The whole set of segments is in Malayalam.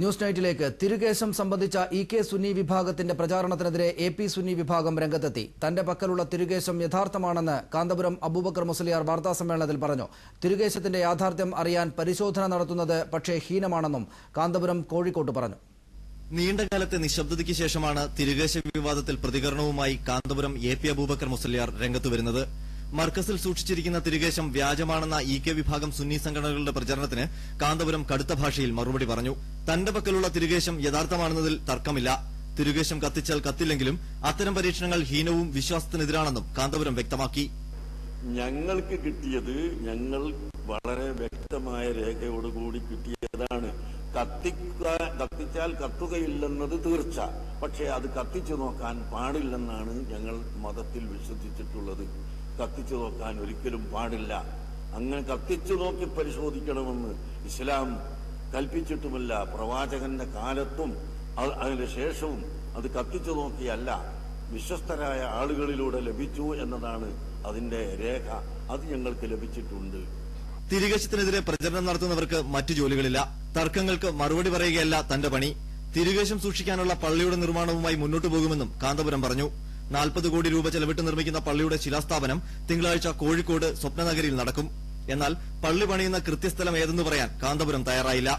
ന്യൂസ് നൈറ്റിലേക്ക് തിരുകേശം സംബന്ധിച്ച ഇ കെ സുന്നി വിഭാഗത്തിന്റെ പ്രചാരണത്തിനെതിരെ എ പി സുന്നി വിഭാഗം രംഗത്തെത്തി. തന്റെ പക്കലുള്ള തിരുകേശം യഥാർത്ഥമാണെന്ന് കാന്തപുരം അബൂബക്കർ മുസ്ലിയാർ വാർത്താസമ്മേളനത്തിൽ പറഞ്ഞു. തിരുകേശത്തിന്റെ യാഥാർത്ഥ്യം അറിയാൻ പരിശോധന നടത്തുന്നത് പക്ഷേ ഹീനമാണെന്നും കാന്തപുരം കോഴിക്കോട്ട് പറഞ്ഞു. നീണ്ടകാലത്തെ നിശബ്ദതയ്ക്ക് ശേഷമാണ് തിരുകേശ വിവാദത്തിൽ പ്രതികരണവുമായി കാന്തപുരം എ പി അബൂബക്കർ മുസ്ലിയാർ രംഗത്ത് വരുന്നത്. മർക്കസിൽ സൂക്ഷിച്ചിരിക്കുന്ന തിരുകേശം വ്യാജമാണെന്ന ഇ കെ വിഭാഗം സുന്നി സംഘടനകളുടെ പ്രചരണത്തിന് കാന്തപുരം കടുത്ത ഭാഷയിൽ മറുപടി പറഞ്ഞു. തന്റെ പക്കലുള്ള തിരുകേശം യഥാർത്ഥമാണെന്നതിൽ തർക്കമില്ല. തിരുകേശം കത്തിച്ചാൽ കത്തില്ലെങ്കിലും അത്തരം പരീക്ഷണങ്ങൾ ഹീനവും വിശ്വാസത്തിനെതിരാണെന്നും കാന്തപുരം വ്യക്തമാക്കി. ഞങ്ങൾക്ക് കിട്ടിയത് ഞങ്ങൾ വളരെ വ്യക്തമായ രേഖയോടുകൂടി കിട്ടിയതാണ്. കത്തിച്ചാൽ കത്തുകയില്ലെന്നത് തീർച്ച. പക്ഷേ അത് കത്തിച്ചു നോക്കാൻ പാടില്ലെന്നാണ് ഞങ്ങൾ മതത്തിൽ വിശ്വസിച്ചിട്ടുള്ളത്. കത്തിച്ചു നോക്കാൻ ഒരിക്കലും പാടില്ല. അങ്ങനെ കത്തിച്ചു നോക്കി പരിശോധിക്കണമെന്ന് ഇസ്ലാം കൽപ്പിച്ചിട്ടുമില്ല. പ്രവാചകന്റെ കാലത്തും അതിന് ശേഷവും അത് കത്തിച്ചു നോക്കിയല്ല. വിശ്വസ്തരായ ആളുകളിലൂടെ ലഭിച്ചു എന്നതാണ് അതിന്റെ രേഖ. അത് ഞങ്ങൾക്ക് ലഭിച്ചിട്ടുണ്ട്. തിരികശത്തിനെതിരെ പ്രചരണം നടത്തുന്നവർക്ക് മറ്റു ജോലികളില്ല. തർക്കങ്ങൾക്ക് മറുപടി പറയുകയല്ല തന്റെ പണി. തിരികശം സൂക്ഷിക്കാനുള്ള പള്ളിയുടെ നിർമ്മാണവുമായി മുന്നോട്ടു പോകുമെന്നും കാന്തപുരം പറഞ്ഞു. നാൽപ്പത് കോടി രൂപ ചെലവിട്ട് നിർമ്മിക്കുന്ന പള്ളിയുടെ ശിലാസ്ഥാപനം തിങ്കളാഴ്ച കോഴിക്കോട് സ്വപ്നനഗരിയിൽ നടക്കും. എന്നാൽ പള്ളി പണിയുന്ന കൃത്യസ്ഥലം ഏതെന്ന് പറയാൻ കാന്തപുരം തയ്യാറായില്ല.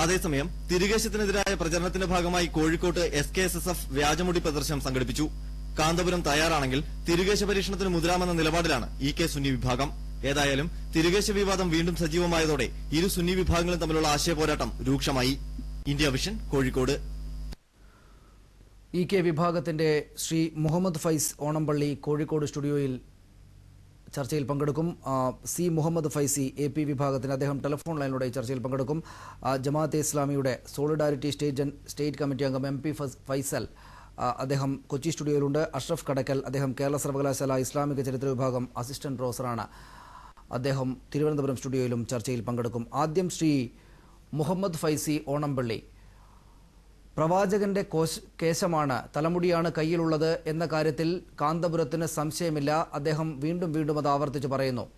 അതേസമയം തിരികേശത്തിനെതിരായ പ്രചരണത്തിന്റെ ഭാഗമായി കോഴിക്കോട്ട് S K S S F വ്യാജമുടി പ്രദർശനം സംഘടിപ്പിച്ചു. കാന്തപുരം തയ്യാറാണെങ്കിൽ തിരികേശ പരീക്ഷണത്തിന് മുതിരാമെന്ന നിലപാടിലാണ് ഇ കെ സുന്നി വിഭാഗം. ഏതായാലും തിരികേശ വിവാദം വീണ്ടും സജീവമായതോടെ ഇരു സുന്നി വിഭാഗങ്ങളും തമ്മിലുള്ള ആശയപോരാട്ടം രൂക്ഷമായി. India Vision Kozhikode. E K വിഭാഗത്തിന്റെ ശ്രീ മുഹമ്മദ് ഫൈസ് ഓണംപള്ളി കോഴിക്കോട് സ്റ്റുഡിയോയിൽ ചർച്ചയിൽ പങ്കെടുക്കും. C Muhammad Faizy A P വിഭാഗത്തിന് അദ്ദേഹം ടെലിഫോൺ ലൈനിലൂടെ ചർച്ചയിൽ പങ്കെടുക്കും. ജമാഅത്തെ ഇസ്ലാമിയുടെ സോളിഡാരിറ്റി സ്റ്റേറ്റ് സ്റ്റേറ്റ് കമ്മിറ്റി അംഗം എം പി ഫൈസൽ അദ്ദേഹം കൊച്ചി സ്റ്റുഡിയോയിലുണ്ട്. അഷ്റഫ് കടക്കൽ അദ്ദേഹം കേരള സർവകലാശാല ഇസ്ലാമിക ചരിത്ര വിഭാഗം അസിസ്റ്റന്റ് പ്രൊഫസറാണ്. അദ്ദേഹം തിരുവനന്തപുരം സ്റ്റുഡിയോയിലും ചർച്ചയിൽ പങ്കെടുക്കും. ആദ്യം ശ്രീ മുഹമ്മദ് ഫൈസി ഓണംപള്ളി പ്രവാചകന്റെ കോശ- കേശമാണ് തലമുടിയാണ് കയ്യിലുള്ളത് എന്ന കാര്യത്തിൽ കാന്തപുരത്തിന് സംശയമില്ല. അദ്ദേഹം വീണ്ടും വീണ്ടും അത് ആവർത്തിച്ച് പറയുന്നു.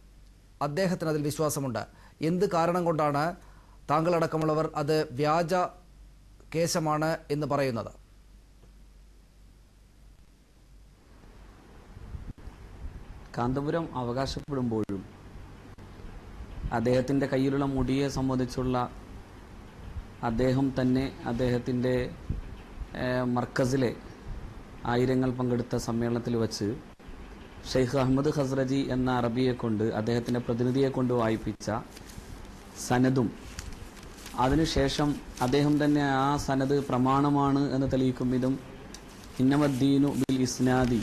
അദ്ദേഹത്തിന് അതിൽ വിശ്വാസമുണ്ട്. എന്ത് കാരണം കൊണ്ടാണ് താങ്കളടക്കമുള്ളവർ അത് വ്യാജ കേശമാണ് എന്ന് പറയുന്നത്? കാന്തപുരം അവകാശപ്പെടുമ്പോഴും അദ്ദേഹത്തിന്റെ കയ്യിലുള്ള മുടിയെ സംബന്ധിച്ചുള്ള അദ്ദേഹം തന്നെ അദ്ദേഹത്തിന്റെ മർക്കസിലെ ആയിരങ്ങൾ പങ്കെടുത്ത സമ്മേളനത്തിൽ വച്ച് ഷെയ്ഖ് അഹമ്മദ് ഹസ്രജി എന്ന അറബിയെ കൊണ്ട് അദ്ദേഹത്തിന്റെ പ്രതിനിധിയെ കൊണ്ട് വായിപ്പിച്ച സനദും അതിനുശേഷം അദ്ദേഹം തന്നെ ആ സനദ് പ്രമാണമാണ് എന്ന് തെളിയിക്കും വിധം ഇന്നമദ്ദീനു ബിൽ ഇസ്നാദി.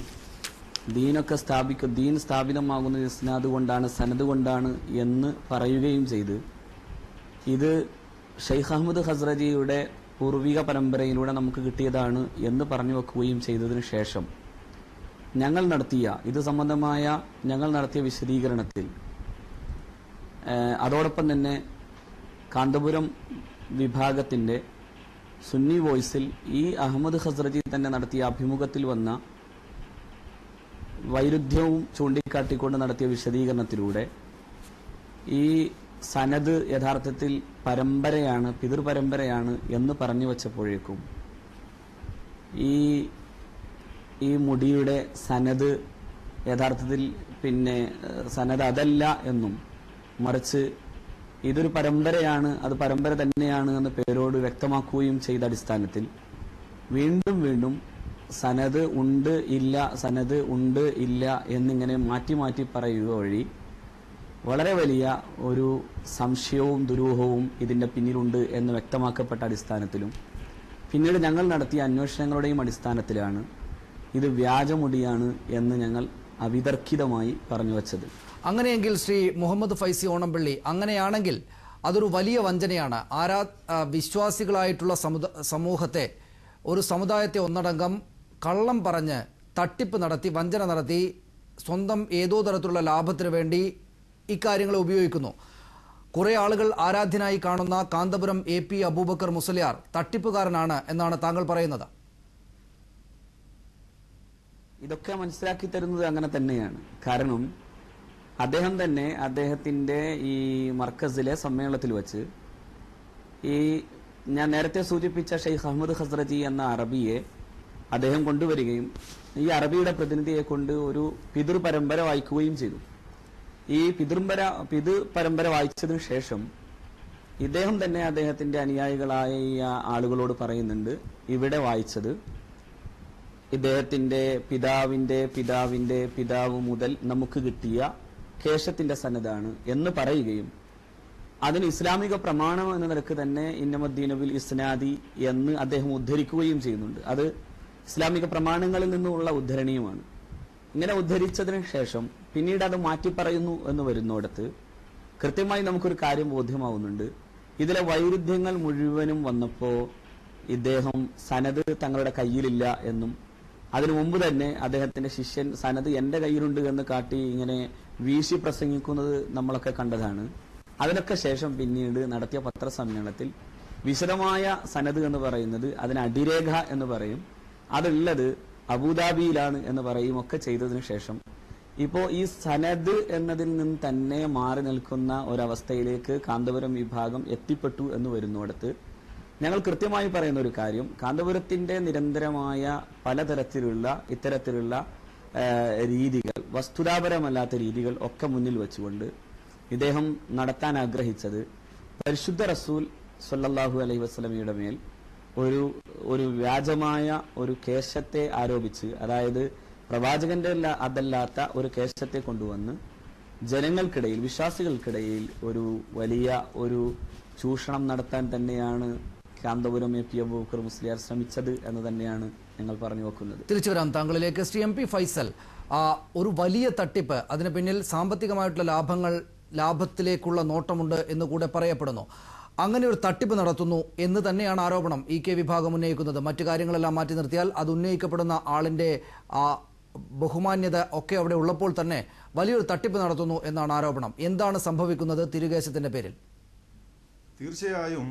ദീനൊക്കെ സ്ഥാപിക്കും ദീൻ സ്ഥാപിതമാകുന്നത് ഇസ്നാദ് കൊണ്ടാണ് സനദ് കൊണ്ടാണ് എന്ന് പറയുകയും ചെയ്ത്. ഇത് ഷെയ്ഖ് അഹമ്മദ് ഹസ്രജിയുടെ പൂർവിക പരമ്പരയിലൂടെ നമുക്ക് കിട്ടിയതാണ് എന്ന് പറഞ്ഞു വെക്കുകയും ചെയ്തതിനു ശേഷം ഞങ്ങൾ നടത്തിയ ഇത് സംബന്ധമായ ഞങ്ങൾ നടത്തിയ വിശദീകരണത്തിൽ അതോടൊപ്പം തന്നെ കാന്തപുരം വിഭാഗത്തിന്റെ സുന്നി വോയിസിൽ ഈ അഹമ്മദ് ഹസ്രജി തന്നെ നടത്തിയ അഭിമുഖത്തിൽ വന്ന വൈരുദ്ധ്യവും ചൂണ്ടിക്കാട്ടിക്കൊണ്ട് നടത്തിയ വിശദീകരണത്തിലൂടെ ഈ സനത് യഥാർത്ഥത്തിൽ പരമ്പരയാണ് പിതൃപരമ്പരയാണ് എന്ന് പറഞ്ഞു വച്ചപ്പോഴേക്കും ഈ ഈ മുടിയുടെ സനത് യഥാർത്ഥത്തിൽ പിന്നെ സനദ് അതല്ല എന്നും മറിച്ച് ഇതൊരു പരമ്പരയാണ് അത് പരമ്പര തന്നെയാണ് എന്ന പേരോട് വ്യക്തമാക്കുകയും ചെയ്ത അടിസ്ഥാനത്തിൽ വീണ്ടും വീണ്ടും സനത് ഉണ്ട് ഇല്ല സനത് ഉണ്ട് ഇല്ല എന്നിങ്ങനെ മാറ്റി മാറ്റി പറയുക വഴി വളരെ വലിയ ഒരു സംശയവും ദുരൂഹവും ഇതിന്റെ പിന്നിലുണ്ട് എന്ന് വ്യക്തമാക്കപ്പെട്ട അടിസ്ഥാനത്തിലും പിന്നീട് ഞങ്ങൾ നടത്തിയ അന്വേഷണങ്ങളുടെയും അടിസ്ഥാനത്തിലാണ് ഇത് വ്യാജമുടിയാണ് എന്ന് ഞങ്ങൾ അവിതർക്കിതമായി പറഞ്ഞു വച്ചത്. അങ്ങനെയെങ്കിൽ ശ്രീ മുഹമ്മദ് ഫൈസി ഓണംപള്ളി അങ്ങനെയാണെങ്കിൽ അതൊരു വലിയ വഞ്ചനയാണ്. ആരാ വിശ്വാസികളായിട്ടുള്ള സമൂഹത്തെ ഒരു സമുദായത്തെ ഒന്നടങ്കം കള്ളം പറഞ്ഞ് തട്ടിപ്പ് നടത്തി വഞ്ചന നടത്തി സ്വന്തം ഏതോ തരത്തിലുള്ള ലാഭത്തിന് വേണ്ടി ഇക്കാര്യങ്ങളെ ഉപയോഗിക്കുന്നു. കുറെ ആളുകൾ ആരാധ്യനായി കാണുന്ന കാന്തപുരം എ പി അബൂബക്കർ മുസലിയാർ തട്ടിപ്പുകാരനാണ് എന്നാണ് താങ്കൾ പറയുന്നത്. ഇതൊക്കെ മനസ്സിലാക്കി തരുന്നത് അങ്ങനെ തന്നെയാണ്. കാരണം അദ്ദേഹം തന്നെ അദ്ദേഹത്തിന്റെ ഈ മർക്കസിലെ സമ്മേളനത്തിൽ വച്ച് ഈ ഞാൻ നേരത്തെ സൂചിപ്പിച്ച ഷെയ്ഖ് അഹമ്മദ് ഹസ്രജി എന്ന അറബിയെ അദ്ദേഹം കൊണ്ടുവരികയും ഈ അറബിയുടെ പ്രതിനിധിയെ കൊണ്ട് ഒരു പിതൃ പരമ്പര വായിക്കുകയും ചെയ്തു. ഈ പിതൃപര പിതൃ പരമ്പര വായിച്ചതിനു ശേഷം ഇദ്ദേഹം തന്നെ അദ്ദേഹത്തിന്റെ അനുയായികളായ ആളുകളോട് പറയുന്നുണ്ട് ഇവിടെ വായിച്ചത് ഇദ്ദേഹത്തിന്റെ പിതാവിന്റെ പിതാവിന്റെ പിതാവ് മുതൽ നമുക്ക് കിട്ടിയ കേശത്തിന്റെ സന്നദ്ധാണ് എന്ന് പറയുകയും അതിന് ഇസ്ലാമിക പ്രമാണം എന്ന നിലയ്ക്ക് തന്നെ ഇന്നമദ്ദീനബിൽ ഇസ്നാദി എന്ന് അദ്ദേഹം ഉദ്ധരിക്കുകയും ചെയ്യുന്നുണ്ട്. അത് ഇസ്ലാമിക പ്രമാണങ്ങളിൽ നിന്നുള്ള ഉദ്ധരണിയുമാണ്. ഇങ്ങനെ ഉദ്ധരിച്ചതിന് ശേഷം പിന്നീട് അത് മാറ്റി പറയുന്നു എന്ന് വരുന്നിടത്ത് കൃത്യമായി നമുക്കൊരു കാര്യം ബോധ്യമാവുന്നുണ്ട്. ഇതിലെ വൈരുദ്ധ്യങ്ങൾ മുഴുവനും വന്നപ്പോൾ ഇദ്ദേഹം സനത് തങ്ങളുടെ കയ്യിലില്ല എന്നും അതിനു മുമ്പ് തന്നെ അദ്ദേഹത്തിന്റെ ശിഷ്യൻ സനത് എന്റെ കയ്യിലുണ്ട് എന്ന് കാട്ടി ഇങ്ങനെ വീശി പ്രസംഗിക്കുന്നത് നമ്മളൊക്കെ കണ്ടതാണ്. അതിനൊക്കെ ശേഷം പിന്നീട് നടത്തിയ പത്രസമ്മേളനത്തിൽ വിശദമായ സനത് എന്ന് പറയുന്നത് അതിന് അടിരേഖ എന്ന് പറയും. അതുള്ളത് അബുദാബിയിലാണ് എന്ന് പറയും ഒക്കെ ചെയ്തതിനു ശേഷം ഇപ്പോ ഈ സനദ് എന്നതിൽ നിന്ന് തന്നെ മാറി നിൽക്കുന്ന ഒരവസ്ഥയിലേക്ക് കാന്തപുരം വിഭാഗം എത്തിപ്പെട്ടു എന്ന് വരുന്നിടത്ത് ഞങ്ങൾ കൃത്യമായി പറയുന്ന ഒരു കാര്യം. കാന്തപുരത്തിന്റെ നിരന്തരമായ പലതരത്തിലുള്ള ഇത്തരത്തിലുള്ള രീതികൾ വസ്തുതാപരമല്ലാത്ത രീതികൾ ഒക്കെ മുന്നിൽ വെച്ചുകൊണ്ട് ഇദ്ദേഹം നടത്താൻ ആഗ്രഹിച്ചത് പരിശുദ്ധ റസൂൽ സല്ലാഹു അലൈഹി വസ്ലമിയുടെ മേൽ ഒരു ഒരു വ്യാജമായ ഒരു കേശത്തെ ആരോപിച്ച് അതായത് പ്രവാചകന്റെ അതല്ലാത്ത ഒരു കേശത്തെ കൊണ്ടുവന്ന് ജനങ്ങൾക്കിടയിൽ വിശ്വാസികൾക്കിടയിൽ ഒരു വലിയ ഒരു ചൂഷണം നടത്താൻ തന്നെയാണ് കാന്തപുരം എ പി അബൂക്കർ മുസ്ലിയാർ ശ്രമിച്ചത് എന്ന് തന്നെയാണ് ഞങ്ങൾ പറഞ്ഞു വെക്കുന്നത്. തിരിച്ചു വരാം. താങ്കളിലേക്ക് ശ്രീ എം പി ഫൈസൽ. ഒരു വലിയ തട്ടിപ്പ് അതിന് പിന്നിൽ സാമ്പത്തികമായിട്ടുള്ള ലാഭങ്ങൾ ലാഭത്തിലേക്കുള്ള നോട്ടമുണ്ട് എന്ന് കൂടെ പറയപ്പെടുന്നു. അങ്ങനെ ഒരു തട്ടിപ്പ് നടത്തുന്നു എന്ന് തന്നെയാണ് ആരോപണം ഇ കെ വിഭാഗം ഉന്നയിക്കുന്നത്. മറ്റു കാര്യങ്ങളെല്ലാം മാറ്റി നിർത്തിയാൽ അത് ഉന്നയിക്കപ്പെടുന്ന ആളിന്റെ ബഹുമാന്യത ഒക്കെ അവിടെ ഉള്ളപ്പോൾ തന്നെ വലിയൊരു തട്ടിപ്പ് നടത്തുന്നു എന്നാണ് ആരോപണം. എന്താണ് സംഭവിക്കുന്നത് തിരുകേശത്തിന്റെ പേരിൽ? തീർച്ചയായും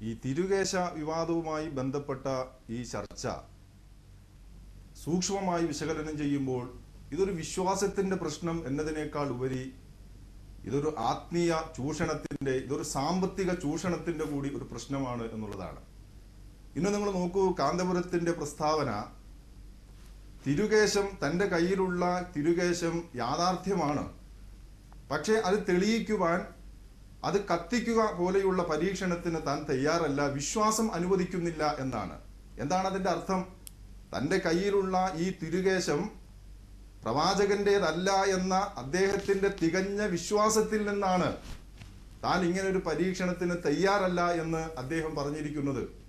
ഈ തിരുകേശ വിവാദവുമായി ബന്ധപ്പെട്ട ഈ ചർച്ച സൂക്ഷ്മമായി വിശകലനം ചെയ്യുമ്പോൾ ഇതൊരു വിശ്വാസത്തിന്റെ പ്രശ്നം എന്നതിനേക്കാൾ ഉപരി ഇതൊരു ആത്മീയ ചൂഷണത്തിന്റെ ഇതൊരു സാമ്പത്തിക ചൂഷണത്തിന്റെ കൂടി ഒരു പ്രശ്നമാണ് എന്നുള്ളതാണ്. ഇന്ന് നിങ്ങൾ നോക്കൂ കാന്തപുരത്തിന്റെ പ്രസ്താവന തിരുകേശം തന്റെ കയ്യിലുള്ള തിരുകേശം യാഥാർത്ഥ്യമാണ്. പക്ഷേ അത് തെളിയിക്കുവാൻ അത് കത്തിക്കുക പോലെയുള്ള പരീക്ഷണത്തിന് താൻ തയ്യാറല്ല വിശ്വാസം അനുവദിക്കുന്നില്ല എന്നാണ്. എന്താണ് അതിന്റെ അർത്ഥം? തന്റെ കയ്യിലുള്ള ഈ തിരുകേശം പ്രവാചകന്റേതല്ല എന്ന അദ്ദേഹത്തിന്റെ തികഞ്ഞ വിശ്വാസത്തിൽ നിന്നാണ് താൻ ഇങ്ങനൊരു പരീക്ഷണത്തിന് തയ്യാറല്ല എന്ന് അദ്ദേഹം പറഞ്ഞിരിക്കുന്നത്.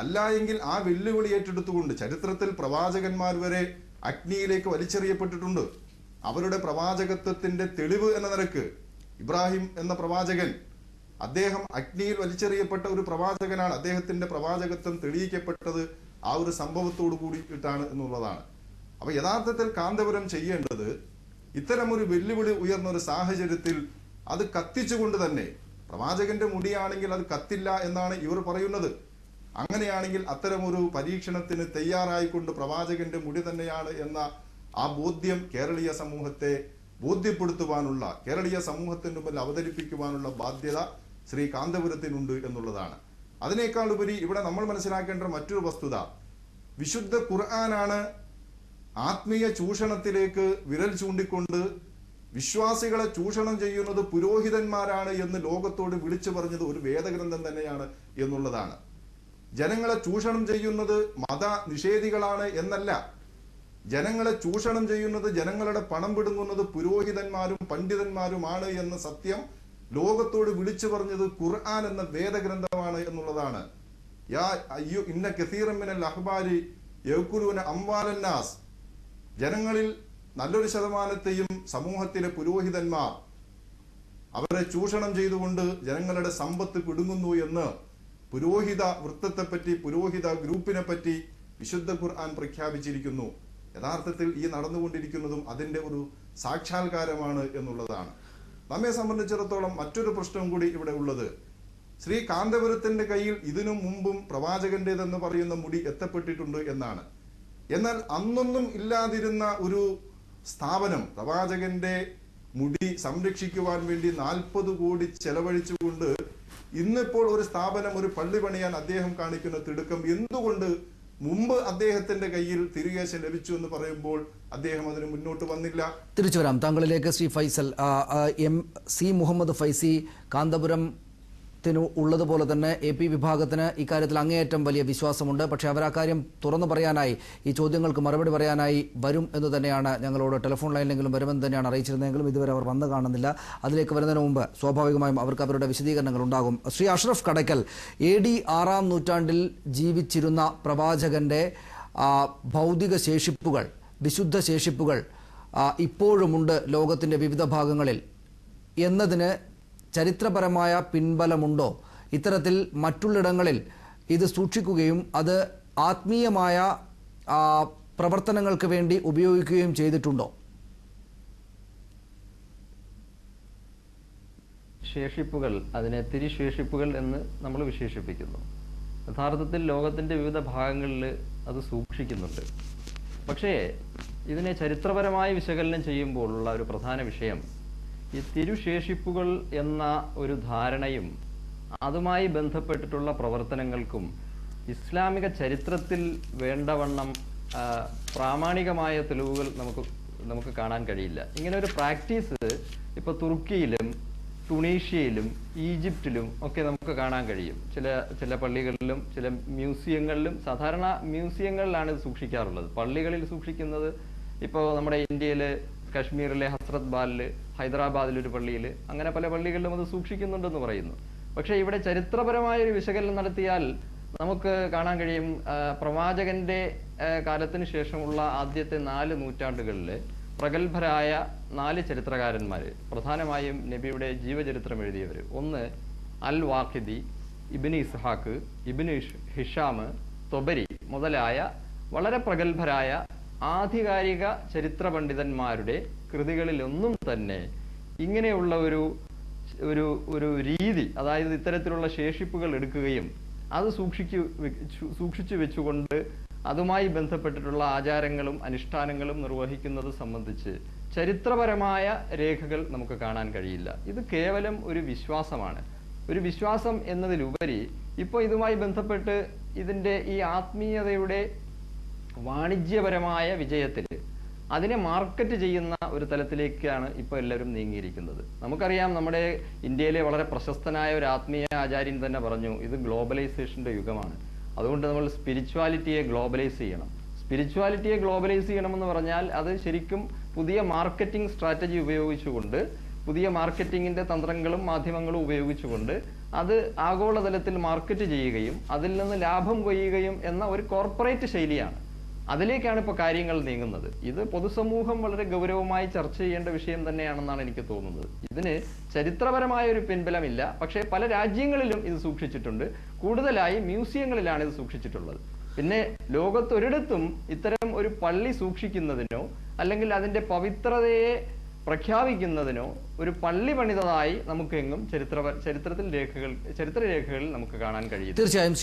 അല്ല എങ്കിൽ ആ വെല്ലുവിളി ഏറ്റെടുത്തുകൊണ്ട് ചരിത്രത്തിൽ പ്രവാചകന്മാർ വരെ അഗ്നിയിലേക്ക് വലിച്ചെറിയപ്പെട്ടിട്ടുണ്ട്. അവരുടെ പ്രവാചകത്വത്തിന്റെ തെളിവ് എന്ന നിരക്ക് ഇബ്രാഹിം എന്ന പ്രവാചകൻ അദ്ദേഹം അഗ്നിയിൽ വലിച്ചെറിയപ്പെട്ട ഒരു പ്രവാചകനാണ്. അദ്ദേഹത്തിന്റെ പ്രവാചകത്വം തെളിയിക്കപ്പെട്ടത് ആ ഒരു സംഭവത്തോടു കൂടിയിട്ടാണ് എന്നുള്ളതാണ്. അപ്പൊ യഥാർത്ഥത്തിൽ കാന്തപുരം ചെയ്യേണ്ടത് ഇത്തരമൊരു വെല്ലുവിളി ഉയർന്ന ഒരു സാഹചര്യത്തിൽ അത് കത്തിച്ചുകൊണ്ട് തന്നെ പ്രവാചകന്റെ മുടിയാണെങ്കിൽ അത് കത്തില്ല എന്നാണ് ഇവർ പറയുന്നത്. അങ്ങനെയാണെങ്കിൽ അത്തരമൊരു പരീക്ഷണത്തിന് തയ്യാറായിക്കൊണ്ട് പ്രവാചകന്റെ മുടി തന്നെയാണ് എന്ന ആ ബോധ്യം കേരളീയ സമൂഹത്തെ ബോധ്യപ്പെടുത്തുവാനുള്ള കേരളീയ സമൂഹത്തിന് മുമ്പിൽ അവതരിപ്പിക്കുവാനുള്ള ബാധ്യത ശ്രീ കാന്തപുരത്തിനുണ്ട് എന്നുള്ളതാണ്. അതിനേക്കാൾ ഉപരി ഇവിടെ നമ്മൾ മനസ്സിലാക്കേണ്ട മറ്റൊരു വസ്തുത വിശുദ്ധ ഖുർആനാണ് ആത്മീയ ചൂഷണത്തിലേക്ക് വിരൽ ചൂണ്ടിക്കൊണ്ട് വിശ്വാസികളെ ചൂഷണം ചെയ്യുന്നത് പുരോഹിതന്മാരാണ് എന്ന് ലോകത്തോട് വിളിച്ചു പറഞ്ഞത് ഒരു വേദഗ്രന്ഥം തന്നെയാണ് എന്നുള്ളതാണ്. ജനങ്ങളെ ചൂഷണം ചെയ്യുന്നത് മത നിഷേധികളാണ് എന്നല്ല. ജനങ്ങളെ ചൂഷണം ചെയ്യുന്നത് ജനങ്ങളുടെ പണം പിടുങ്ങുന്നത് പുരോഹിതന്മാരും പണ്ഡിതന്മാരുമാണ് എന്ന സത്യം ലോകത്തോട് വിളിച്ചു പറഞ്ഞത് ഖുർആൻ എന്ന വേദഗ്രന്ഥമാണ് എന്നുള്ളതാണ്. യാ ഇന്ന ജനങ്ങളിൽ നല്ലൊരു ശതമാനത്തെയും സമൂഹത്തിലെ പുരോഹിതന്മാർ അവരെ ചൂഷണം ചെയ്തുകൊണ്ട് ജനങ്ങളുടെ സമ്പത്ത് പിടുങ്ങുന്നു എന്ന് പുരോഹിത വൃത്തത്തെപ്പറ്റി പുരോഹിത ഗ്രൂപ്പിനെ പറ്റി വിശുദ്ധ ഖുർആൻ പ്രഖ്യാപിച്ചിരിക്കുന്നു. യഥാർത്ഥത്തിൽ ഈ നടന്നുകൊണ്ടിരിക്കുന്നതും അതിന്റെ ഒരു സാക്ഷാത്കാരമാണ് എന്നുള്ളതാണ്. നമ്മെ സംബന്ധിച്ചിടത്തോളം മറ്റൊരു പ്രശ്നം കൂടി ഇവിടെ ഉള്ളത്. ശ്രീ കാന്തപുരത്തിന്റെ കയ്യിൽ ഇതിനു മുമ്പും പ്രവാചകന്റേതെന്ന് പറയുന്ന മുടി എത്തപ്പെട്ടിട്ടുണ്ട് എന്നാണ്. എന്നാൽ അന്നൊന്നും ഇല്ലാതിരുന്ന ഒരു സ്ഥാപനം പ്രവാചകന്റെ മുടി സംരക്ഷിക്കുവാൻ വേണ്ടി നാൽപ്പത് കോടി ചെലവഴിച്ചുകൊണ്ട് ഇന്നിപ്പോൾ ഒരു സ്ഥാപനം ഒരു പള്ളി പണിയാൻ അദ്ദേഹം കാണിക്കുന്ന തിടുക്കം എന്തുകൊണ്ട് മുമ്പ് അദ്ദേഹത്തിന്റെ കയ്യിൽ തിരികേശം ലഭിച്ചു എന്ന് പറയുമ്പോൾ അദ്ദേഹം അതിന് മുന്നോട്ട് വന്നില്ല? തിരിച്ചു വരാം താങ്കളിലേക്ക് ശ്രീ ഫൈസൽ എം സി മുഹമ്മദ് ഫൈസി കാന്തപുരത്തിനു ഉള്ളതുപോലെ തന്നെ എ പി വിഭാഗത്തിന് ഇക്കാര്യത്തിൽ അങ്ങേയറ്റം വലിയ വിശ്വാസമുണ്ട്. പക്ഷേ അവർ കാര്യം തുറന്നു പറയാനായി ഈ ചോദ്യങ്ങൾക്ക് മറുപടി പറയാനായി വരും എന്ന് തന്നെയാണ് ഞങ്ങളോട് ടെലിഫോൺ ലൈനിലെങ്കിലും വരുമെന്ന് തന്നെയാണ് അറിയിച്ചിരുന്നതെങ്കിലും ഇതുവരെ അവർ വന്നു കാണുന്നില്ല. അതിലേക്ക് വരുന്നതിന് മുമ്പ് സ്വാഭാവികമായും അവർക്ക് അവരുടെ വിശദീകരണങ്ങൾ ഉണ്ടാകും. ശ്രീ അഷ്റഫ് കടക്കൽ എ ഡി ആറാം നൂറ്റാണ്ടിൽ ജീവിച്ചിരുന്ന പ്രവാചകന്റെ ഭൗതിക ശേഷിപ്പുകൾ വിശുദ്ധ ശേഷിപ്പുകൾ ഇപ്പോഴുമുണ്ട് ലോകത്തിന്റെ വിവിധ ഭാഗങ്ങളിൽ. എന്നതിന് ചരിത്രപരമായ പിൻബലമുണ്ടോ? ഇത്തരത്തിൽ മറ്റുള്ളിടങ്ങളിൽ ഇത് സൂക്ഷിക്കുകയും അത് ആത്മീയമായ പ്രവർത്തനങ്ങൾക്ക് വേണ്ടി ഉപയോഗിക്കുകയും ചെയ്തിട്ടുണ്ടോ? ശേഷിപ്പുകൾ അതിനെ തിരിശേഷിപ്പുകൾ എന്ന് നമ്മൾ വിശേഷിപ്പിക്കുന്നു. യഥാർത്ഥത്തിൽ ലോകത്തിന്റെ വിവിധ ഭാഗങ്ങളിൽ അത് സൂക്ഷിക്കുന്നുണ്ട്. പക്ഷേ ഇതിനെ ചരിത്രപരമായി വിശകലനം ചെയ്യുമ്പോഴുള്ള ഒരു പ്രധാന വിഷയം ഈ തിരുശേഷിപ്പുകൾ എന്ന ഒരു ധാരണയും അതുമായി ബന്ധപ്പെട്ടിട്ടുള്ള പ്രവർത്തനങ്ങൾക്കും ഇസ്ലാമിക ചരിത്രത്തിൽ വേണ്ടവണ്ണം പ്രാമാണികമായ തെളിവുകൾ നമുക്ക് നമുക്ക് കാണാൻ കഴിയില്ല. ഇങ്ങനെ ഒരു പ്രാക്ടീസ് ഇപ്പൊ തുർക്കിയിലും ടുണീഷ്യയിലും ഈജിപ്തിലും ഒക്കെ നമുക്ക് കാണാൻ കഴിയും. ചില ചില പള്ളികളിലും ചില മ്യൂസിയങ്ങളിലും സാധാരണ മ്യൂസിയങ്ങളിലാണ് ഇത് സൂക്ഷിക്കാറുള്ളത്. പള്ളികളിൽ സൂക്ഷിക്കുന്നത് ഇപ്പോൾ നമ്മുടെ ഇന്ത്യയിൽ കശ്മീരിലെ ഹസ്രത് ബാലിൽ ഹൈദരാബാദിലെ ഒരു പള്ളിയിൽ അങ്ങനെ പല പള്ളികളിലും അത് സൂക്ഷിക്കുന്നുണ്ടെന്ന് പറയുന്നു. പക്ഷേ ഇവിടെ ചരിത്രപരമായ ഒരു വിശകലനം നടത്തിയാൽ നമുക്ക് കാണാൻ കഴിയും പ്രവാചകന്റെ കാലത്തിന് ശേഷമുള്ള ആദ്യത്തെ നാല് നൂറ്റാണ്ടുകളിൽ പ്രഗത്ഭരായ നാല് ചരിത്രകാരന്മാർ പ്രധാനമായും നബിയുടെ ജീവചരിത്രം എഴുതിയവർ ഒന്ന് അൽ വാഖിദി ഇബിന് ഇസ്ഹാക്ക് ഇബിന് ഹിഷാം തൊബരി മുതലായ വളരെ പ്രഗത്ഭരായ ആധികാരിക ചരിത്ര പണ്ഡിതന്മാരുടെ കൃതികളിലൊന്നും തന്നെ ഇങ്ങനെയുള്ള ഒരു ഒരു ഒരു രീതി അതായത് ഇത്തരത്തിലുള്ള ശേഷിപ്പുകൾ എടുക്കുകയും അത് സൂക്ഷിച്ചു സൂക്ഷിച്ചു വെച്ചുകൊണ്ട് അതുമായി ബന്ധപ്പെട്ടിട്ടുള്ള ആചാരങ്ങളും അനുഷ്ഠാനങ്ങളും നിർവഹിക്കുന്നത് സംബന്ധിച്ച് ചരിത്രപരമായ രേഖകൾ നമുക്ക് കാണാൻ കഴിയില്ല. ഇത് കേവലം ഒരു വിശ്വാസമാണ്. ഒരു വിശ്വാസം എന്നതിലുപരി ഇപ്പോൾ ഇതുമായി ബന്ധപ്പെട്ട് ഇതിന്റെ ഈ ആത്മീയതയുടെ വാണിജ്യപരമായ വിജയത്തിൽ അതിനെ മാർക്കറ്റ് ചെയ്യുന്ന ഒരു തലത്തിലേക്കാണ് ഇപ്പോൾ എല്ലാവരും നീങ്ങിയിരിക്കുന്നത്. നമുക്കറിയാം നമ്മുടെ ഇന്ത്യയിലെ വളരെ പ്രശസ്തനായ ഒരു ആത്മീയ ആചാര്യൻ തന്നെ പറഞ്ഞു ഇത് ഗ്ലോബലൈസേഷന്റെ യുഗമാണ്. അതുകൊണ്ട് നമ്മൾ സ്പിരിച്വാലിറ്റിയെ ഗ്ലോബലൈസ് ചെയ്യണം. സ്പിരിച്വാലിറ്റിയെ ഗ്ലോബലൈസ് ചെയ്യണമെന്ന് പറഞ്ഞാൽ അത് ശരിക്കും പുതിയ മാർക്കറ്റിംഗ് സ്ട്രാറ്റജി ഉപയോഗിച്ചുകൊണ്ട് പുതിയ മാർക്കറ്റിങ്ങിന്റെ തന്ത്രങ്ങളും മാധ്യമങ്ങളും ഉപയോഗിച്ചുകൊണ്ട് അത് ആഗോളതലത്തിൽ മാർക്കറ്റ് ചെയ്യുകയും അതിൽ നിന്ന് ലാഭം കൊയ്യുകയും എന്ന ഒരു കോർപ്പറേറ്റ് ശൈലിയാണ്. അതിലേക്കാണ് ഇപ്പോൾ കാര്യങ്ങൾ നീങ്ങുന്നത്. ഇത് പൊതുസമൂഹം വളരെ ഗൗരവമായി ചർച്ച ചെയ്യേണ്ട വിഷയം തന്നെയാണെന്നാണ് എനിക്ക് തോന്നുന്നത്. ഇതിന് ചരിത്രപരമായ ഒരു പിൻബലമില്ല. പക്ഷേ പല രാജ്യങ്ങളിലും ഇത് സൂക്ഷിച്ചിട്ടുണ്ട്. കൂടുതലായി മ്യൂസിയങ്ങളിലാണ് ഇത് സൂക്ഷിച്ചിട്ടുള്ളത്. പിന്നെ ലോകത്തൊരിടത്തും ഇത്തരം ഒരു പള്ളി സൂക്ഷിക്കുന്നതിനോ അല്ലെങ്കിൽ അതിന്റെ പവിത്രതയെ പ്രഖ്യാപിക്കുന്നതിനോ ഒരു പള്ളി പണിതതായി നമുക്കെങ്ങും ചരിത്ര ചരിത്രത്തിൽ രേഖകൾ ചരിത്രരേഖകളിൽ നമുക്ക് കാണാൻ കഴിയും തീർച്ചയായും.